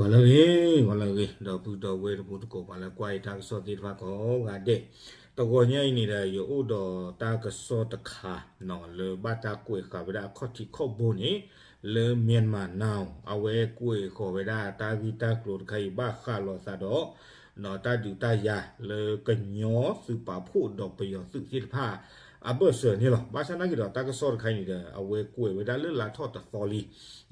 ဝလာရေဝလာရေတော့ဘူးတော့ဝဲတော့ဘူးတော့ပါလာကွာတာဆောတိဖာကောကတဲ့တော့ညိုင်းနေတဲ့ရို့တော့တာကဆောတခါနော်လေဘတာကွေခါဗဒါခေါတိခေါဘိုနေလေမြန်မာနောင်အဝဲကွေခေါ်ဗဒါတာဗီတာကလိုခိုင်ဘာခါလောစာတော့နော်တာဒူတာယာလေကညောစုပါဖို့တော့ပယောစုစိတဖာ အဘဆနေလောဘာသာနာကြီးတော့တာကဆောခိုင်နေတဲ့အဝဲကွေဝဒါလေလာထော့တသောလီ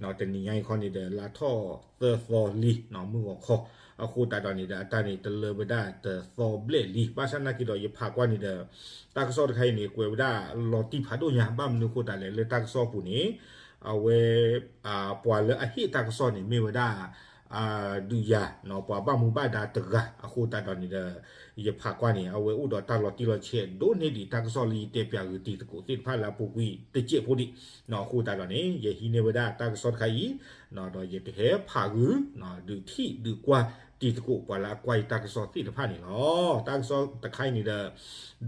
နော်တနီယိုင်ခေါနေတဲ့လာထော့သသောလီနော်မှုခေါ်အခုတာတော်နေတာတာနေတလဘဒတသောဘလက်လီဘာသာနာကြီးတော့ရဖာကွာနေတဲ့တာကဆောခိုင်နေကွေဝဒါလော်တီဖာတို့ညာဘာမနုခိုတာလေလေတာကဆောပူနေအဝဲအပွာလအဟိတာကဆောနေမေဝဒါ အာဒူယာနော်ပွာဘာမူဘာဒါတကအခုတာတော်နေတဲ့ရဖာကွာနေအဝဲဥတော်တာလော်တီလော်ချေဒိုနေဒီတာကဆောလီတေပြာဂတီတကိုတိဖာလာပူကွီတကျဖို့ဒီနော်အခုတာတော်နေယဟိနေဝဒါတာကဆောခိုင်နော်တော့ရတဲ့ဖာဂူနော်ဒူတီဒူကွာတီတကိုပွာလာကွိုင်တာကဆောတိတဖာနေနော်တာကဆောတခိုင်နေတဲ့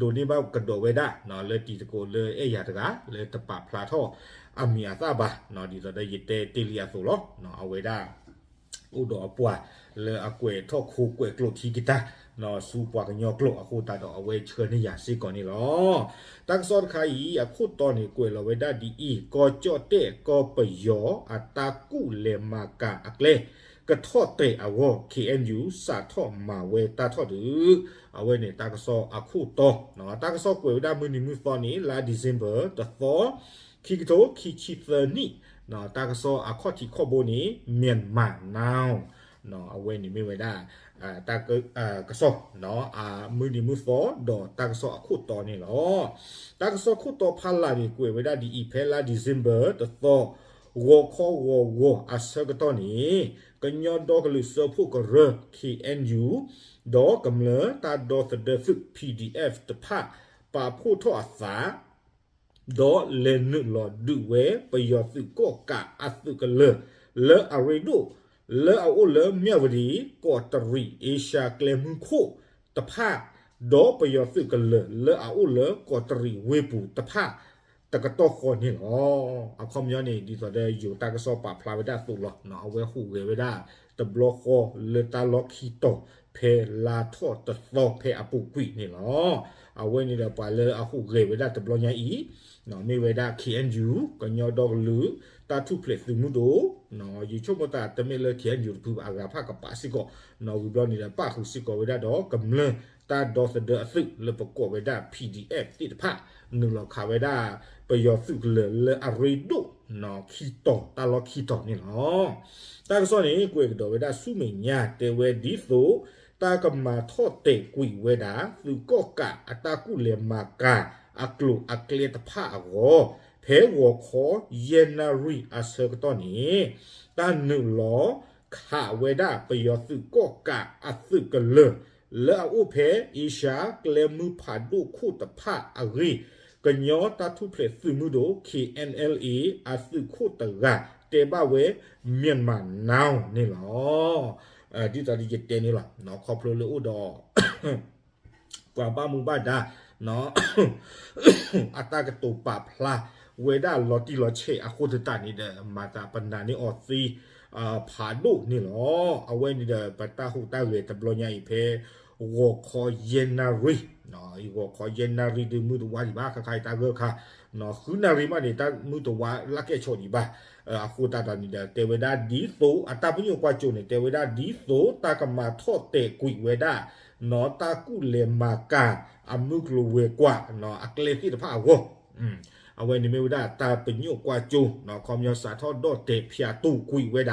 ဒိုနေဘောက်ကဒိုဝဲဒါနော်လေတီတကိုလေအေရတကလေတပဖလာထောအမီယာသဘာနော်ဒီတော့ရတဲ့တေလီယာဆိုလောနော်အဝဲဒါ ဥတော်အပွားလေအကွေထောက်ခုကွေကလုတ်တီဂီတာနော်စူပွားကညောကလုတ်အခုတာတော့အဝဲချေနေရစီကောနေလောတက်စောခိုင်အခုတော့နေကွေလောဝဲဒါဒီအီကောကြော့တဲ့ကောပယောအတာကုလေမာကအကလေကထော့တဲ့အဝ KNU စာထော့မာဝဲတာထော့တူအဝဲနေတာကစောအခုတော့နော်တာကစောကွေဒါမနီမူဖော်နီလာဒီဇင်ဘာတသောခိကတိုခိချီသနီ နော်တာကစောအခုတီခောဘိုနီမြန်မာနောင်နော်အဝဲနေမိဝဲဒါအာတာကအာကစောနော်အာမူနီမူဖော်ဒေါ်တာကစောအခုတော့နေလောတာကစောခုတော့ဖလာနီကွေဝဲဒါဒီအီဖဲလာဒီဇင်ဘာတသောဝခေါ်ဝဝအစကတော့နီကညောတော့ကလူစဖို့ကရ KNU ဒေါ်ကမလတာဒေါ်သဒဖ PDF တဖပါဖို့ထောအစာ ဒေါ်လေနုလောဒူဝဲပယောစုကောကအစုကလလေအရီဒိုလေအိုလေမြဝဒီကောတရီအေရှာကလေမှုခိုတဖဒေါ်ပယောစုကလလေအိုလေကောတရီဝေပူတဖတကတော့ခေါ်နေလောအခမယနေဒီဆိုတဲ့ယူတာကစောပါဖလာဝဒသုလောနော်အဝဲဟုဝဲဝဒတဘလခေါ်လေတာလောခီတိုဖေလာထော့တသောဖေအပုကွိနေလော အဝဲနေတဲ့ပါလေအခုရေဝဒတဘလညာဤနော်မေဝဒ KNU ကညောတော့လူတာထုပလက်သူမှုတို့နော်ယူချုံမတာတမေလ KNU ပူအဂါဖကပါစီကိုနော်ဝီဘလနေတဲ့ပါခုစီကိုဝဒတော့ကမလတာဒေါ်စဒအသိလပကောဝဒ PDF တိတဖနူလခဝဒပယောစုလေလေအရီဒိုနော်ခီတောတာလခီတောနေလောတာကစောနေကွေကတော့ဝဒဆုမညာတေဝဲဒီဆို တာကမာထော့တေကွီဝဲတာသူကောကအတာကုလေမာကအကလုအကလေတဖာအောဖဲဝခေါ်ယေနာရီအစကတော့နေတန်နူလောခဝဲတာပယောစုကောကအသုကလေလာဥဖေအီရှာကလေမှုဖာဒုခုတဖာအရီကညောတထုဖလက်စုမှုတို့ KNLA အစုခုတကတေဘဝဲမြန်မာနောင်နေလော အဲဒီတဒီကတဲနေလားနော်ခေါပလိုလို့တော့ကွာပါမှုပါဒါနော်အတာကတူပါဖလာဝေဒါလော်တီလော်ချေအခုတတနေတဲ့မာတာပန္ဒာနေအော်စီအာဖာဒုနေလောအဝဲနေတဲ့ပတာဟုတာဝေတဘလညာဤဖေ ဝခေါ်ယနာရီနော်ဤဝခေါ်ယနာရီဒီမှုတဝါဒီဘာခခိုင်တာဂခါနော်ခုနာရီမနေတာမှုတဝါလက်ကဲချောဒီဘာအခုတာတနေတဲ့တေဝဒဒီသိုအတပညောကွာချုံနေတေဝဒဒီသိုတာကမာထော့တေကွိဝေဒနော်တာကုလေမာကာအမှုကလိုဝေကွာနော်အကလေတိတဖာဝอืมအဝဲနေမေဝဒတာပညောကွာချုံနော်ခေါမျောစာထော့တော့တေဖျာတူကွိဝေဒ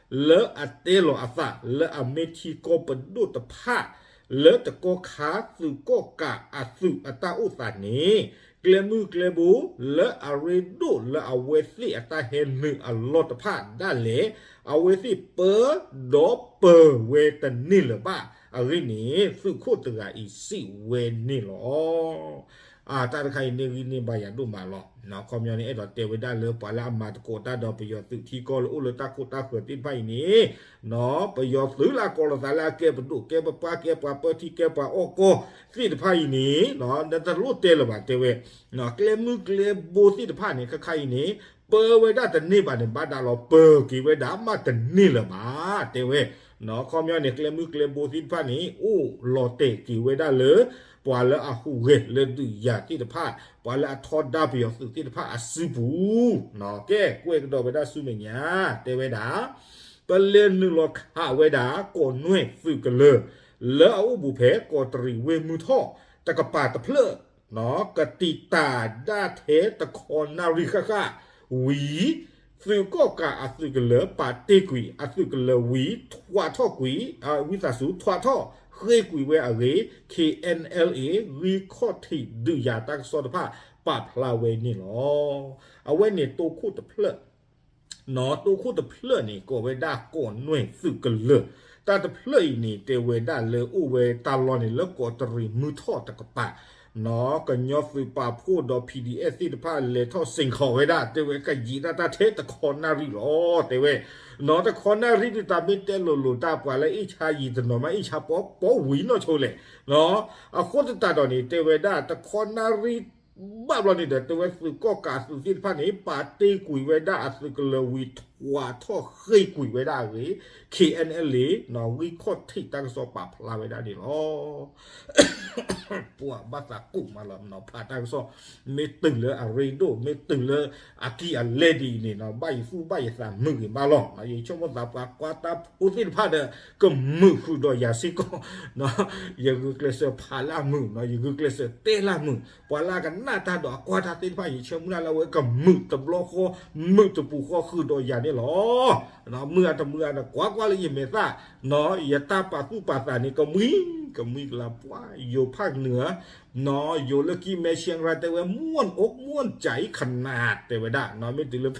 တော့မြန်မာနောင်အတာကစော့ဒီလေနော်တေဝဲဒါဒီပတခုတာရေတဘလောဤပေအဲ့တော့ဒုတိညာထီကောလေအအဘူဒောပွာတဖာလေအဲ့တော့ဆော့ထွဲမာဆောဥခူဝဲစုကောကလေအတေလောအဖလေအမေတီကိုပဒုတဖာလေတကောခါစုကောကအစုအတာဥသနေကလမှုကလဘူလဲအရီဒိုလဲအဝဲစီအတာဟဲနအလောတဖာဒါလေအဝဲစီပေဒေါ်ပေဝဲတနိလပါအရိနေစုခုတကဤစီဝဲနိလော အာတာခိုင်နေဝီနေပါရဒုမာလောနော်ကွန်မြူနီအဲ့တော့တေဝဒလေပလာမတ်ကိုတာတော့ပယောသူတီကောလိုလတာကိုတာခွတိပိုင်နေနော်ပယောသူလာကောလသလာကေပဒုကေပပါကေပပတိကေပအိုကိုစီတဖိုင်နေနော်ဒတလို့တဲလပါတေဝဲနော်ကလေမှုကလေဘိုစီတဖိုင်နေခခိုင်နေเปวาละอะหูเกเลดุยาติตะพะปวาละทอดาเปียวสุติตะพะอสิบูเนาะแกกวยกดอเวดาสุเมญาเตเวดาปะเลนึลอคาเวดาโกนวยสุกะเลละอูบุเพกอตรีเวมุทอตะกะปาตะเพลเนาะกติตาดาเทตะคอนาริคะคะวี ယာတိတဖာပွာလအထောဒါပီယောစုတိတဖာအစုဘူးနော်ကဲကွေကတော့ဗဒဆုမညာတေဝေဒါပလေနုလခဟာဝေဒါကိုနွေစုကလေလောအဘူဖေကိုတရီဝေမူထောတကပါတဖလနော်ကတိတာဒါထေတခေါနာရိခခဝီစုကောကအစုကလေပါတေကွီအစုကလေဝီထွာထောကွီအဝိသစုထွာထောခေကွီဝဲအရေ KNLA record ထိဒူယာတက်စောတဖပပလာဝဲနေလောအဝဲနေတိုခုတဖလနော်တိုခုတဖလနေကိုဝဲဒါကိုနွေစုကလေတာတဖလနေတေဝဲဒါလေဥဝဲတာလောနေလကောတရီမူထောတကပါ နော်ကညောဖီပါဖို့တော့ PDF တိတဖလေထောစင်ခေါ်ဝဲဒါတေဝဲကကြီးတာတဲ့တခေါ်နာရီလောတေဝဲနော်တခေါ်နာရီတာမီတဲလိုလိုတာပွာလေအိချာကြီးတနော်မအိချာပေါ်ပေါ်ဝီနော်ချိုးလေနော်အခုတတတော်နေတေဝဲဒါတခေါ်နာရီဘာဘလနေတဲ့တဝဲစုကောကာစုစစ်ဖာနေပါတေကွေဝဲဒါအစကလဝီထွာ ว่าท่อเคยกุยไว้ได้เลย KNL เลยนอวิคอที่ตั้งสอปับลาไว้ได้ดิลอปวดบาสากุมาลำนอพาตั้งสอไม่ตึงเลยอะเรโดไม่ตึงเลยอากีอันเลดีนี่นอใบฟูใบสามมือมาลองนอยังชมว่าสาปากว่าตาอุติพาเดก็มือคือดอยาสิโกนอยังกึกเลเซพาละมือนอยังกึกเลเซเตะละมือปลากันหน้าตาดอกกว่าตาตินพาอยู่เชื่อมนาเราไว้ก็มือตบล้อคอมือตบปูคอคือดอยาเนี่ยหรอเนาะมือตะมือนะกว่ากว่าเลยยเมซาเนาะยาตาปาผู้ปาตานี่ก็มีก็มีกลาปวาอยู่ภาคเหนือเนาะอยู่เละกี้แม่เชียงรายแต่ว่าม่วนอกม่วนใจขนาดแต่ว่าได้เนาะไม่ติเลย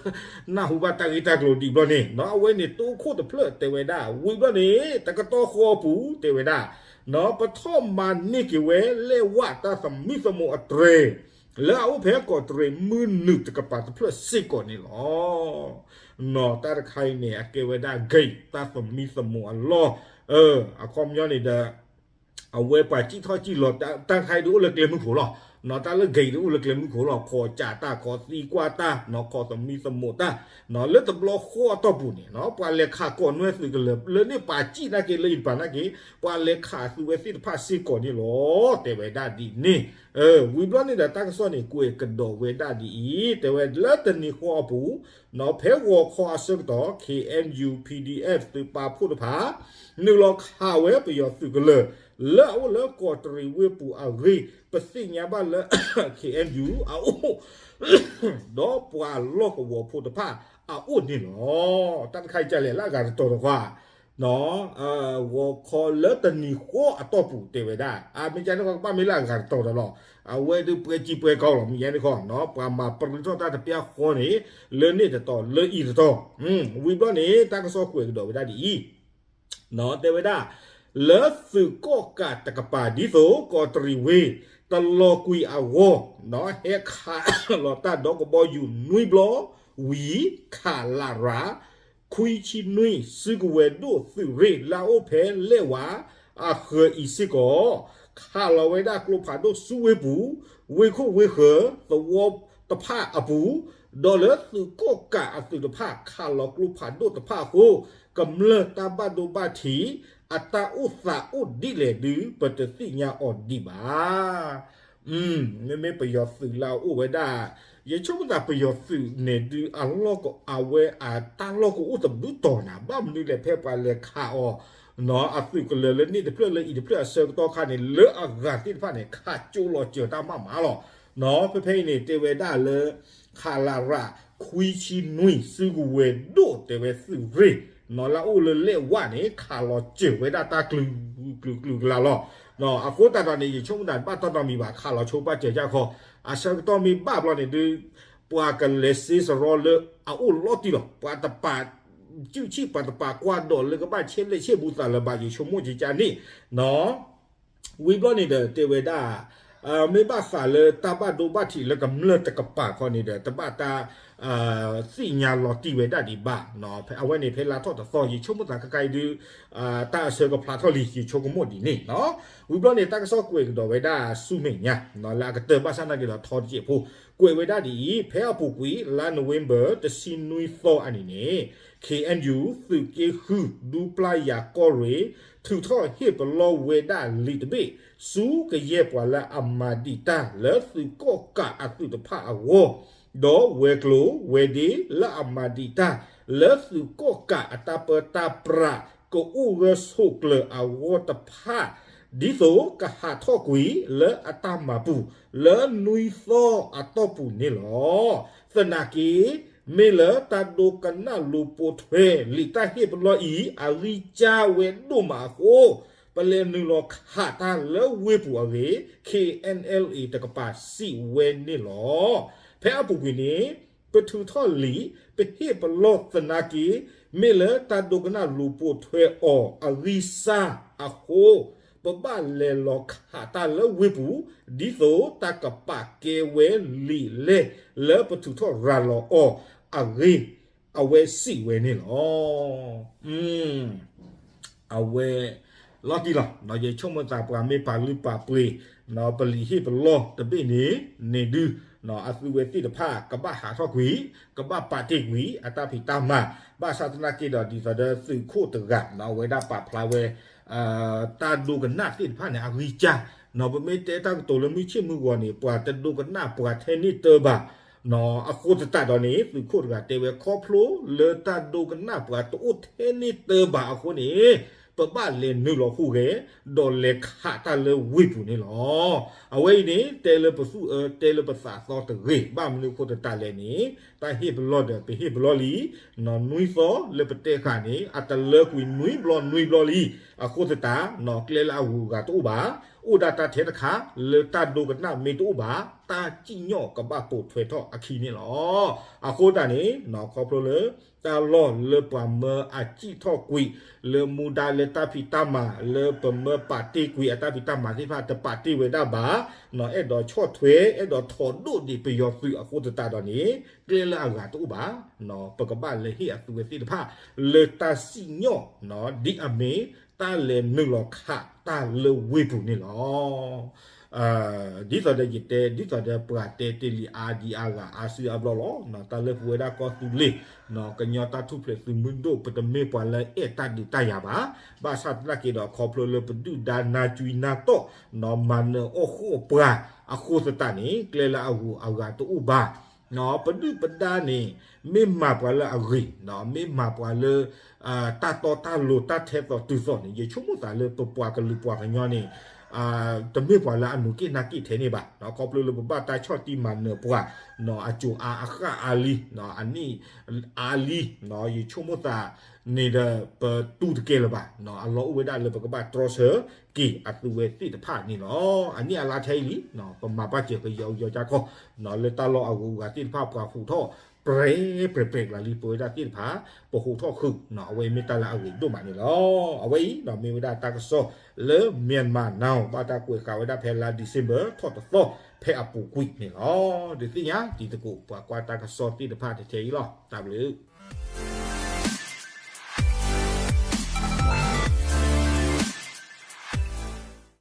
หน้าหูบาตากิตากโลดีบ่นี่เนาะเอาไว้นี่ตู้โคตรเพลิดแต่ว่าได้วิบ่นี่แตะกะตอคอปูแต่ว่าได้เนาะปฐมมันนี่กิเวเลว่าตาสมิสมุอเตรแล้วเอาเพกอตเรมือหนึกตะกะปาตะเพลิดสิก่อนนี่หรอ หนอตาใครเนี่ยเกวได้เกยตาสมมีสมอัลลอเอออะคอมย้อนนี่เดอเอาเวปาจิ้ทอจิ้หลอดตาใครดูเลยเกมมึงขู่หรอ นอตาเลเกยดูเลเกลมุโคลอคอจ่าตาคอซีกว่าตานอคอสมีสมุตานอเลตบลอคอตอบุนี่นอปาเลขาก่อนเวสิกเลเลนี่ปาจีนาเกเลยปานาเกปาเลขาสุเวสิพาซีก่อนนี่ลอเตเวดาดีนี่เออวิบลอนี่ดาตากซอนี่กวยกระโดเวดาดีอีเตเวเลตนี่คอปูนอเพวอคอซึกตอ KMU PDF ตุปาพูดภานึลอคาเวปยอสุกเลเลอเลกอตรีเวปูอารีปสิญญาบา le KMU a o do pwa lo ko wo phu ta pha a o ni no tan khai cha le la ga to to kwa no a wo ko le ta ni ko a to pu te we da a mi cha no pa mi la ga to to lo a we du pwe chi pwe ko lo mi ya ni ko no pwa ma pr ni to ta ta pya ko ni le ni ta to le i ta to hm wi blo ni ta ka so ku do we da di i no te we da လစုကောကတကပါဒီဆိုကောတရီဝေ တော့အဝဲဒီပွဲကြည့်ပွဲကောင်းလို့မြင်နေခေါ်နော်ပါမပရတော့တာပြခေါ်နေလဲနေတဲ့တော့လဲဤတော့ဟွန်းဝီဘနေတကဆော့ခွေတော့ဝဒါဒီနော်တေဝဒါလဲစုကောကတကပါဒီဆိုကောတရီဝေတလောကွီအဝနော်ဟဲခါလောတာတော့ကဘောယူနွိဘလဝီခါလာရာခွီချီနွိစုကဝဲတို့စုရေလာအိုဖဲလဲဝါအခီစီကောခါလဝဲဒါကလုဖာတို့စုဝဲဘူးဝေခုဝေခသဝတဖအပူဒေါ်လာစုကောကအစုတဖခါလကလုဖာတို့တဖကိုကမ္လတဘဒုဘတီ အတာဥစာဥဒီလေဒီပတစီညာအော်ဒီပါอืมไม่ไม่ประโยชน์สื่อเราอุวดาye chobu da pe yo su ne du a lo ko a we a ta lo ko u ta bu to na ba mu ni le phe pa le kha o no a su ko le le ni de ple le i de ple se to kha ne le a ga ti pha ne kha chu lo che ta ma ma lo no phe phe ni te we da le kha la ra khui chi nui su gu we do te we su re no la u le le wa ne kha lo che we da ta klu klu klu la lo နော်အခုတတော်နေချုံတန်ပတ်တော်မီပါခါလောချိုပတ်ကြကြခေါ်အဆက်တော်မီပါဘလောနေဒီပွာကလက်စီစရောလအိုလော်တီလောပွာတပတ်จิ chi pa pa kwa do le ka ba che le che bu ta le ba ji chu mo ji cha ni no we go ni de te we da အာမေဘခါလေတဘဒိုဘတိလကမလတကပါခေါနေတယ်တဘတာအာစီညာလော်တီဝေဒဒီဘာနော်ဖအဝဲနေဖဲလာတော့တော့ရီချုံမတာကကိုင်ဒီအာတာဆေကဖလာထော်လီကြီးချုံကမို့ဒီနေနော်ဝီဘလနေတကဆော့ကွေတော့ဝေဒဆုမေညာနော်လာကတဘဆနာကလော်ထော်ကြည့်ဖို့ ကွေဝေဒဒီဖဲအပူကွေလာနိုဝင်ဘာတစီနွီသောအနီနေ KNU သူကေဟုဒူပလာယာကောရီသူထောဟစ်ဘလောဝေဒလီတဘေစုကရဲ့ပွာလာအမဒီတာလဲသူကောကအတုတဖအဝေါ်ဒေါ်ဝေကလိုဝေဒီလာအမဒီတာလဲသူကောကအတပတာပရာကိုဥရဆုကလအဝေါ်တဖ ဒီဆိုကဟာထောကွီလဲအတမပူလဲနွီသောအတော့ပူနေလောသနာကီမေလတဒိုကနာလူပိုထွေလီတဟိဘလောဤအရိချာဝဲဒုမာကိုပလေနူလောခါတာလဝေပူအဝေ KNLA တကပါစီဝဲနေလောဖဲအပူကွီနေပထူထော်လီပဟိဘလောသနာကီမေလတဒိုကနာလူပိုထွေအောအရိစာအခို ပပလေလောခါတာလဝေပူဒီသောတကပါကေဝဲလီလေလေပထူထော်ရာလောအောအဂေအဝဲစီဝဲနေလောอืมအဝဲလော်တီလောနော်ရေချုံမတာပရာမေပါလူပါပွေနော်ပလီဟိပလောတပိနေနေဒူနော်အသုဝဲတိတဖာကပဟာထောကွီကပပါတိကွီအတဖိတမဘာသာတနာကေတော်ဒီသဒသုခိုတကနော်ဝေဒပဖလာဝဲ အာတာဒုကနာတိတဖာနေအဂီချာနော်ပမေတေတာတိုလမီချိမှုကောနေပွာတဒုကနာပွာထဲနိတဘာနော်အခုတတတော်နေသူခုတ်ကတေဝဲခေါဖလိုလေတဒုကနာပွာတူထဲနိတဘာအခုနေပပလေနုလောခုကေဒေါ်လေခါတလေဝိပူနေလောအဝိနေတဲလေပစုတဲလေပစာသောတရေဘာမနုခုတတလေနေ တာဟိဘလော့ဒပိဟိဘလော့လီနော်နွိသောလေပတေခါနေအတလေကွီနွိဘလော့နွိဘလော့လီအခုတတနော်ကလေလာဝူကတူပါဥဒတာထေတခါလေတဒုကနာမေတူပါတာကြည့်ညော့ကပပို့ထွေတော့အခီနေလောအခုတနေနော်ခေါပလိုလေတာလောလေပမအကြည့်တော့ကွီလေမူဒါလေတာဖီတမလေပမပါတီကွီအတာဖီတမ ဒီဖာတပါတီဝေဒဘာနော်အဲ့တော့ချော့ထွေအဲ့တော့ထော်ဒုဒီပယောဖီအခုတတတော့နေကလေလာကတူပါနော်ပကပလေဟိအသူဝေတိတဖာလေတာစီညော့နော်ဒီအမေတာလေနုလောခတာလေဝေပူနေလောအာဒီတော့တဲ့ကြတဲ့ဒီတော့တဲ့ပရာတဲ့တလီအာဒီအာကအာစီအဘလောလောနော်တာလေပွေဒါကောတူလေနော်ကညတာထုပလက်သူမွန်ဒိုပတမေပွာလေအတဒီတရပါဘာသတ်လကေတော့ခေါပလိုလေပဒူဒါနာချွီနာတော့နော်မန်အိုခိုပရာအခုစတနီကလေလာအဟူအဂါတူဘာ နော်ပဒုပဒါနေမေမာပွာလအဂီနော်မေမာပွာလအာတာတော်တာလိုတာတဲ့တော့သူစောနေရေချုံမတာလေပပွားကလူပွားကညောနေ အာတမေပွာလာအနုကိနာကိထဲနေပါနော်ကောပလိုလဘတာချော့တီမန်နပွားနော်အချူအာအခါအာလီနော်အနီအာလီနော်ရေချုံမတာနေတဲ့ပတူတကယ်လပါနော်အလောဝေဒလဘကပါထရဆာကီအတူဝေတိတဖာနီနော်အနီအလာထဲလီနော်ပမာပတ်ချေကယောယောချာခေါနော်လေတလောအကူကတိတဖာပွားဖူထော เปรเปรเปรกลาลีปวยดาตินผาปหูท่อคึกเนาะเอาไว้มีตาละเอาไว้ดูมานี่ลอเอาไว้เนาะมีเวลาตากซอเลเมียนมาเนาบาตากวยกาเวลาเพลาดิเซมเบอร์ทอดตอเพอปูกุยนี่ลอดิสิญาติตะกูปากวาตากซอติตะพาเทเทอีลอตามเลย